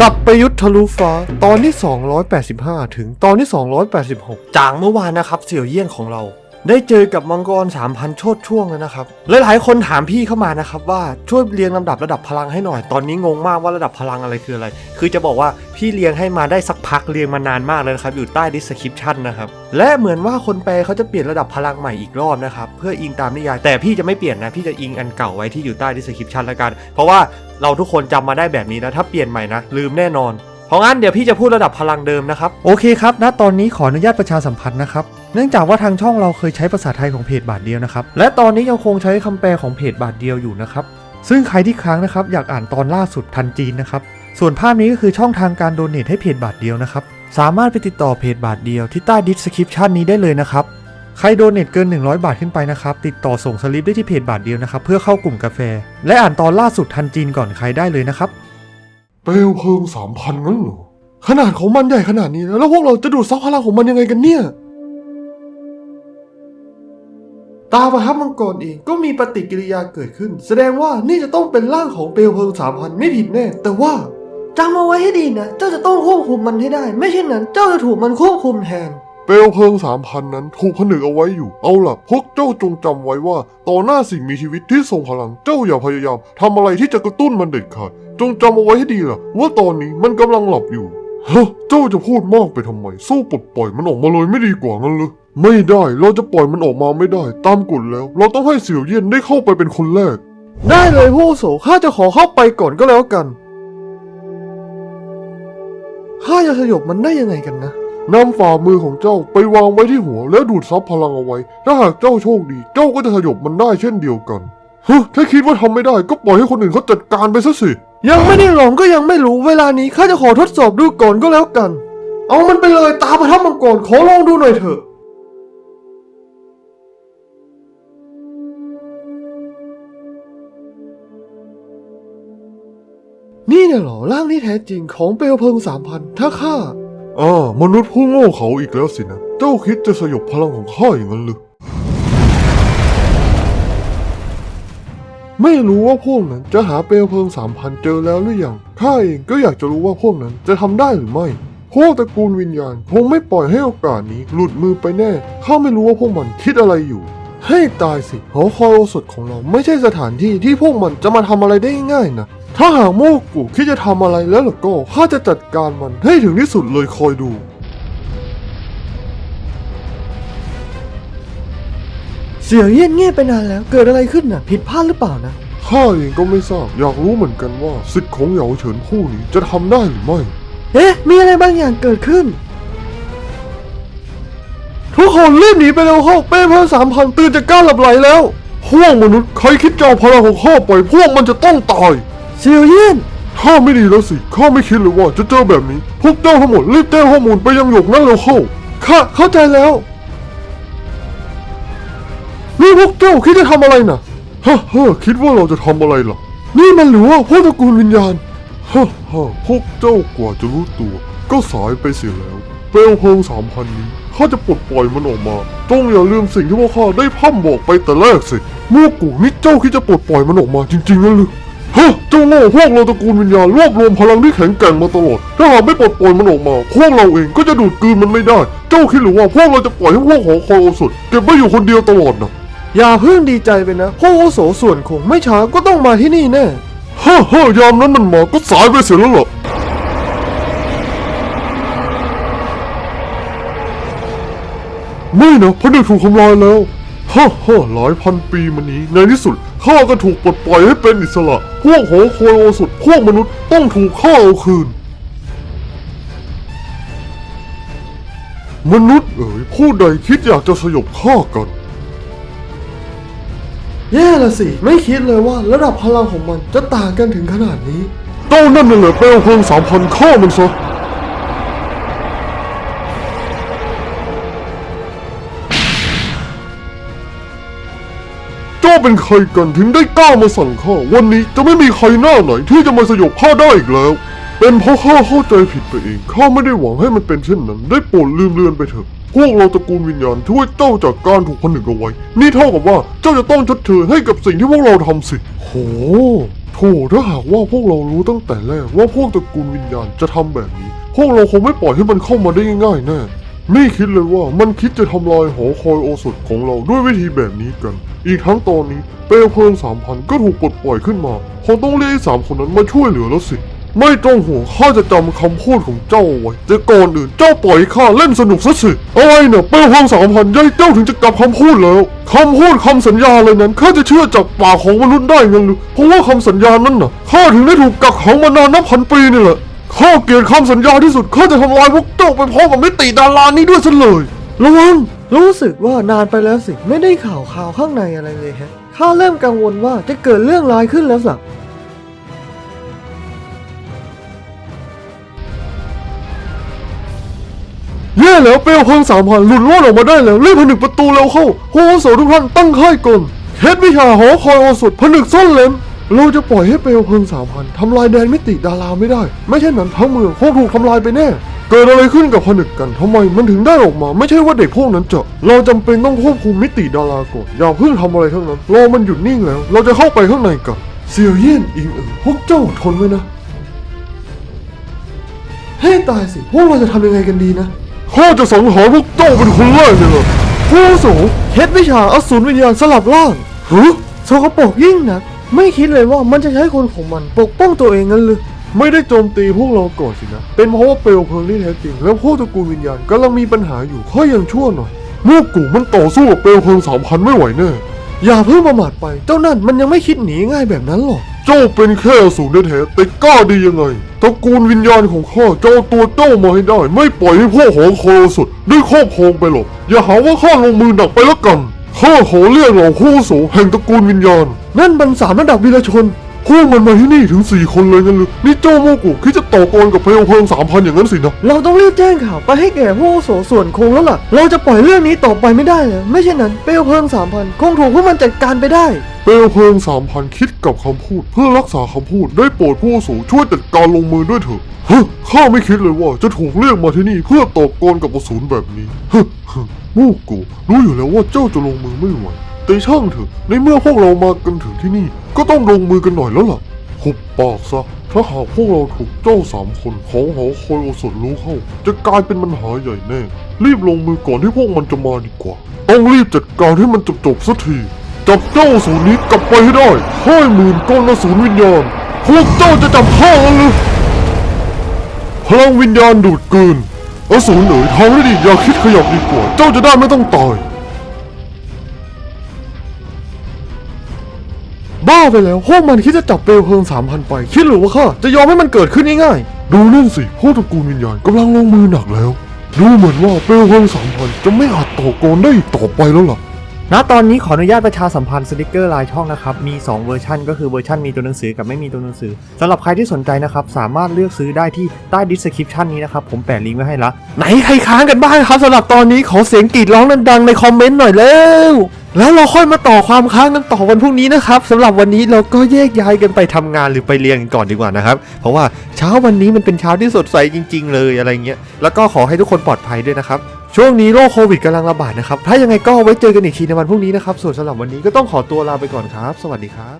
สับประยุทธ์ทะลุฟ้า ตอนที่ 285 ถึงตอนที่ 286 จากเมื่อวานนะครับ เสี่ยวเยี่ยงของเรา ได้เจอกับมังกร 3,000 โชดช่วงแล้วนะครับหลายคนถามพี่เข้ามานะครับว่าช่วยเรียงลำดับระดับพลังให้หน่อย ตอนนี้งงมากว่าระดับพลังอะไรคืออะไร คือจะบอกว่าพี่เรียงให้มาได้สักพักเรียงมานานมากเลยนะครับอยู่ใต้ description นะครับและเหมือนว่าคนแปลเขาจะเปลี่ยนระดับพลังใหม่อีกรอบนะครับเพื่ออิงตามนิยายแต่พี่จะไม่เปลี่ยนนะพี่จะอิงอันเก่าไว้ที่อยู่ใต้ description ล้วกัน เพราะว่า เราทุกคนจำมาได้แบบนี้แล้วถ้าเปลี่ยนใหม่นะ ลืมแน่นอน เพราะงั้นเดี๋ยวพี่จะพูดระดับพลังเดิมนะครับ โอเคครับณตอนนี้ขออนุญาตประชาสัมพันธ์นะครับ เนื่องจากว่าทางช่องเราเคยใช้ภาษาไทยของเพจบาทเดียวนะครับ และตอนนี้ยังคงใช้คำแปลของเพจบาทเดียวอยู่นะครับ ซึ่งใครที่ค้างนะครับอยากอ่านตอนล่าสุดทันจีนนะครับ ส่วนภาพนี้ก็คือช่องทางการโดเนทให้เพจบาทเดียวนะครับ สามารถไปติดต่อเพจบาทเดียวที่ใต้ดิสคริปชันนี้ได้เลยนะครับ ใครโดเนทเกิน 100 บาทขึ้นไปนะครับ ติดต่อส่งสลิปได้ที่เพจบาทเดียวนะครับ เพื่อเข้ากลุ่มกาแฟ และอ่านตอนล่าสุดทันจีนก่อนใครได้เลยนะครับ เปลวเพลิงสามพันนั้นเหรอขนาดของมันใหญ่ขนาดนี้แล้วแล้วพวกเราจะดูดซับพลังของมันยังไงกันเนี่ย ตาประทับมังกรเองก็มีปฏิกิริยาเกิดขึ้น แสดงว่านี่จะต้องเป็นร่างของเปลวเพลิงสามพันไม่ผิดแน่ แต่ว่าจำเอาไว้ให้ดีนะ เจ้าจะต้องควบคุมมันให้ได้ ไม่เช่นนั้น เจ้าจะถูกมันควบคุมแทน เปลวเพลิงสามพันนั้นถูกผนึกเอาไว้อยู่ เอาล่ะ พวกเจ้าจงจำไว้ว่าต่อหน้าสิ่งมีชีวิตที่ทรงพลังเจ้าอย่าพยายามทำอะไรที่จะกระตุ้นมันเด็ดขาดจงจำเอาไว้ให้ดีล่ะ ว่าตอนนี้มันกำลังหลับอยู่ฮะเจ้าจะพูดมากไปทำไมสู้ปลดปล่อยมันออกมาเลยไม่ดีกว่างั้นเลยไม่ได้เราจะปล่อยมันออกมาไม่ได้ ตามกฎแล้ว เราต้องให้เสี่ยวเย็นได้เข้าไปเป็นคนแรก ได้เลยผู้อาวุโสข้าจะขอเข้าไปก่อนก็แล้วกันข้าจะสยบมันได้ยังไงกันนะ นำฝ่ามือของเจ้าไปวางไว้ที่หัวแล้วดูดซับพลังเอาไว้ ถ้าหากเจ้าโชคดี เจ้าก็จะสยบมันได้เช่นเดียวกันฮะถ้าคิดว่าทำไม่ได้ก็ปล่อยให้คนอื่นเขาจัดการไปซะสิ ยังไม่ได้ลองก็ยังไม่รู้ เวลานี้ข้าจะขอทดสอบดูก่อนก็แล้วกัน เอามันไปเลยตาประทับมังกรขอลองดูหน่อยเถอะนี่เนี่ยเหรอร่างที่แท้จริงของเปลวเพลิงสามพันถ้าข้า อ่ามนุษย์ผู้โง่เขาอีกแล้วสินะ เจ้าคิดจะสยบพลังของข้าอย่างนั้นหรือไม่รู้ว่าพวกนั้นจะหาเปลวเพลิงสามพันเจอแล้วหรือยัง ข้าเองก็อยากจะรู้ว่าพวกนั้นจะทำได้หรือไม่ พวกตระกูลวิญญาณคงไม่ปล่อยให้โอกาสนี้หลุดมือไปแน่ ข้าไม่รู้ว่าพวกมันคิดอะไรอยู่ ให้ตายสิหอคอยโอสถของเราไม่ใช่สถานที่ที่พวกมันจะมาทำอะไรได้ง่ายนะ ถ้าหากโมกุคิดจะทำอะไรแล้วล่ะก็ข้าจะจัดการมันให้ถึงที่สุดเลยคอยดู เสียวเยี่ยนเงียบไปนานแล้ว เกิดอะไรขึ้นน่ะ ผิดพลาดหรือเปล่านะ ข้าเองก็ไม่ทราบ อยากรู้เหมือนกันว่าสิทธิ์ของเหยาเฉินผู้นี้จะทำได้หรือไม่ เอ๊ะ มีอะไรบางอย่างเกิดขึ้น ทุกคนรีบหนีไปเร็วเข้าเปลวเพลิงสามพันตื่นจากการหลับไหลแล้ว พวกมนุษย์ใครคิดจะเอาพลังของข้าไปพวกมันจะต้องตาย เสียวเยียนข้าไม่ดีแล้วสิ ข้าไม่คิดเลยว่าจะเจอแบบนี้ พวกเจ้าทั้งหมดรีบแจ้งข้อมูลไปยังหยกนั่นเร็วเข้า ข้าเข้าใจแล้ว นี่พวกเจ้าคิดจะทำอะไรน่ะฮ่าฮ่าคิดว่าเราจะทำอะไรล่ะนี่มันหรือว่าพวกตระกูลวิญญาณฮ่าฮ่าพวกเจ้ากว่าจะรู้ตัว ก็สายไปเสียแล้ว เปลวเพลิงสามพันนี้ข้าจะปลดปล่อยมันออกมา จงอย่าลืมสิ่งที่พวกข้าได้พ่ำบอกไปแต่แรกสิมื่อกูนี่เจ้าคิดจะปลดปล่อยมันออกมาจริงๆนั่นหรือ ฮะเจ้าโง่พวกเราตระกูลวิญญาณรวบรวมพลังที่แข็งแกร่งมาตลอด ถ้าหากไม่ปลดปล่อยมันออกมา พวกเราเองก็จะดูดกลืนมันไม่ได้ เจ้าคิดหรือว่าพวกเราจะปล่อยให้พวกหอคอยโอสถเก็บไว้อยู่คนเดียวตลอดนะอย่าเพิ่งดีใจไปนะพวกอาวุโสส่วนคงไม่ช้าก็ต้องมาที่นี่แน่ฮ่าฮ่ายามนั้นมันมาก็สายไปเสียแล้วเหรอไม่นะพระเดชถูกทำลายแล้วฮ่าฮ่าหลายพันปีมานี้ในที่สุด ข้าก็ถูกปลดปล่อยให้เป็นอิสระ พวกหอคอยโอสุด พวกมนุษย์ต้องถูกข้าเอาคืน มนุษย์เอ๋ยผู้ใดคิดอยากจะสยบข้ากัน แย่ละสิ ไม่คิดเลยว่าระดับพลังของมันจะต่างกันถึงขนาดนี้ เจ้านั่นน่ะเหรอเปลวเพลิงสามพันข้ามันซะ เป็นใครกันถึงได้กล้ามาสั่งข้าวันนี้จะไม่มีใครหน้าไหนที่จะมาสยบข้าได้อีกแล้ว เป็นเพราะข้าเข้าใจผิดไปเองข้าไม่ได้หวังให้มันเป็นเช่นนั้น ได้โปรดลืมเลือนไปเถอะพวกเราตระกูลวิญญาณช่วยเจ้าจากการถูกผนึกเอาไว้ นี่เท่ากับว่าเจ้าจะต้องชดเชยให้กับสิ่งที่พวกเราทำสิ โหโธ่ถ้าหากว่าพวกเรารู้ตั้งแต่แรกว่าพวกตระกูลวิญญาณจะทำแบบนี้ พวกเราคงไม่ปล่อยให้มันเข้ามาได้ง่ายๆแน่ ไม่คิดเลยว่ามันคิดจะทำลายหอคอยโอสถของเราด้วยวิธีแบบนี้กัน อีกทั้งตอนนี้เปลวเพลิงสามพันก็ถูกปลดปล่อยขึ้นมาคงต้องเรียกสามคนนั้นมาช่วยเหลือแล้วสิ ไม่ต้องห่วงข้าจะจำคำพูดของเจ้าไว้แต่ก่อนอื่นเจ้าปล่อยข้าเล่นสนุกซะสิอะไรเนี่ยเปลวเพลิงสามพันยายเจ้าถึงจะกลับคำพูดแล้วคำพูดคำสัญญาอะไรนั้นข้าจะเชื่อจากปากของมนุษย์ได้งั้นหรือเพราะว่าคำสัญญานั้นน่ะข้าถึงได้ถูกกักขังมานานนับพันปีนี่แหละ ข้าเกลียดคำสัญญาที่สุดข้าจะทำลายพวกเจ้าไปพร้อมกับมิติดารานี้ด้วยซะเลยระวังรู้สึกว่านานไปแล้วสิ ไม่ได้ข่าวข่าวข้างในอะไรเลยฮะข้าเริ่มกังวลว่าจะเกิดเรื่องร้ายขึ้นแล้วสักแย่แล้วเปลวเพลิงสามพันหลุดรอดออกมาได้แล้วรีบผนึกประตูเร็วเข้าโฮโสทุกท่านตั้งค่ายก่อนเคสวิชาหอคอยโอสถผนึกซ่อนเล็ม เราจะปล่อยให้เปลวเพลิงสามพันทำลายแดนมิติดาราไม่ได้ ไม่เช่นนั้นทั้งเมืองคงถูกทำลายไปแน่ เกิดอะไรขึ้นกับผนึกกันทำไมมันถึงได้ออกมา ไม่ใช่ว่าเด็กพวกนั้นจะเราจำเป็นต้องควบคุมมิติดาราก่อนอย่าเพิ่งทำอะไรทั้งนั้นรอมันหยุดนิ่งแล้ว เราจะเข้าไปข้างในกันเสี่ยวเยี่ยนอิงเอ๋อพวกเจ้าทนไว้นะให้ตายสิพวกเราจะทำยังไงกันดีนะข้าจะสังหารพวกเจ้าเป็นคนแรกเลยเหรอโฮโสเคล็ดวิชาอสูรวิญญาณสลับร่างฮะสกปรกยิ่งนัก ไม่คิดเลยว่ามันจะใช้คนของมัน ปกป้องตัวเองงั้นหรือไม่ได้โจมตีพวกเราก่อนสินะ เป็นเพราะว่าเปลวเพลิงที่แท้จริง แล้วพวกตระกูลวิญญาณกำลังมีปัญหาอยู่ข้อยังชั่วหน่อยเมื่อกูมันต่อสู้กับเปลวเพลิงสามพันไม่ไหวแน่อย่าเพิ่งประมาทไป เจ้านั่นมันยังไม่คิดหนีง่ายแบบนั้นหรอก เจ้าเป็นแค่สูรแท้แต่กล้าดียังไง ตระกูลวิญญาณของข้าเจะเอาตัวเจ้ามาให้ได้ ไม่ปล่อยให้พวกหอคอยสุดได้ครอบครองไปหรอก อย่าหาว่าข้าลงมือหนักไปแล้วกัน ข้าขอเรียกเหล่าคู่โสแห่งตระกูลวิญญาณ นั่นมันสามระดับวีรชนพวกมันมาที่นี่ถึงสี่คนเลยงั้นหรือนี่เจ้าโมกุคิดจะต่อกรกับเปลวเพลิงสามพันอย่างนั้นสินะ เราต้องรีบแจ้งข่าวไปให้แก่ผู้อาวุโสส่วนคงแล้วล่ะ เราจะปล่อยเรื่องนี้ต่อไปไม่ได้แล้วไม่เช่นนั้นเปลวเพลิงสามพันคงถูกพวกมันจัดการไปได้ เปลวเพลิงสามพันคิดกับคำพูด เพื่อรักษาคำพูดได้โปรดผู้อาวุโสช่วยจัดการลงมือด้วยเถอะฮะข้าไม่คิดเลยว่าจะถูกเรียกมาที่นี่เพื่อต่อกรกับอสูรแบบนี้ฮะฮะมูกูรู้อยู่แล้วว่าเจ้าจะลงมือไม่ไหว แต่ช่างเถอะ ในเมื่อพวกเรามากันถึงที่นี่ ก็ต้องลงมือกันหน่อยแล้วล่ะหุบปากซะ ถ้าหากพวกเราถูกเจ้าสามคนของหอคอยอสถรู้เข้า จะกลายเป็นปัญหาใหญ่แน่ รีบลงมือก่อนที่พวกมันจะมาดีกว่า ต้องรีบจัดการให้มันจบๆสักที จับเจ้าสูรนี้กลับไปให้ได้ห้าหมื่นก้อนอสูรวิญญาณ พวกเจ้าจะจับข้ากันหรือพลังวิญญาณดูดกลืนอสูรเอ๋ยทำได้ดีอย่าคิดขยับดีกว่า เจ้าจะได้ไม่ต้องตาย บ้าไปแล้วพวกมันคิดจะจับเปลวเพลิงสามพันไป คิดหรือว่าข้าจะยอมให้มันเกิดขึ้นง่ายๆดูนั่นสิพวกตระกูลวิญญาณกำลังลงมือหนักแล้ว ดูเหมือนว่าเปลวเพลิงสามพันจะไม่อาจต่อกรได้อีกต่อไปแล้วล่ะณตอนนี้ขออนุญาตประชาสัมพันธ์สติกเกอร์ลายช่องนะครับ มี 2 เวอร์ชันก็คือเวอร์ชันมีตัวหนังสือกับไม่มีตัวหนังสือสำหรับใครที่สนใจนะครับ สามารถเลือกซื้อได้ที่ใต้ดิสคริปชันนี้นะครับ ผมแปะลิงก์ไว้ให้ละไหนใครค้างกันบ้างครับสำหรับตอนนี้ขอเสียงกรีดร้องดังๆในคอมเมนต์หน่อยเร็ว แล้วเราค่อยมาต่อความค้างกันต่อวันพรุ่งนี้นะครับสำหรับวันนี้เราก็แยกย้ายกันไปทำงานหรือไปเรียนกันก่อนดีกว่านะครับ เพราะว่าเช้าวันนี้มันเป็นเช้าที่สดใสจริง ๆ เลยอะไรเงี้ยแล้วก็ขอให้ทุกคนปลอดภัยด้วยนะครับช่วงนี้โรคโควิดกำลังระบาดนะครับ ถ้ายังไงก็ไว้เจอกันอีกทีในวันพรุ่งนี้นะครับ ส่วนสำหรับวันนี้ก็ต้องขอตัวลาไปก่อนครับ สวัสดีครับ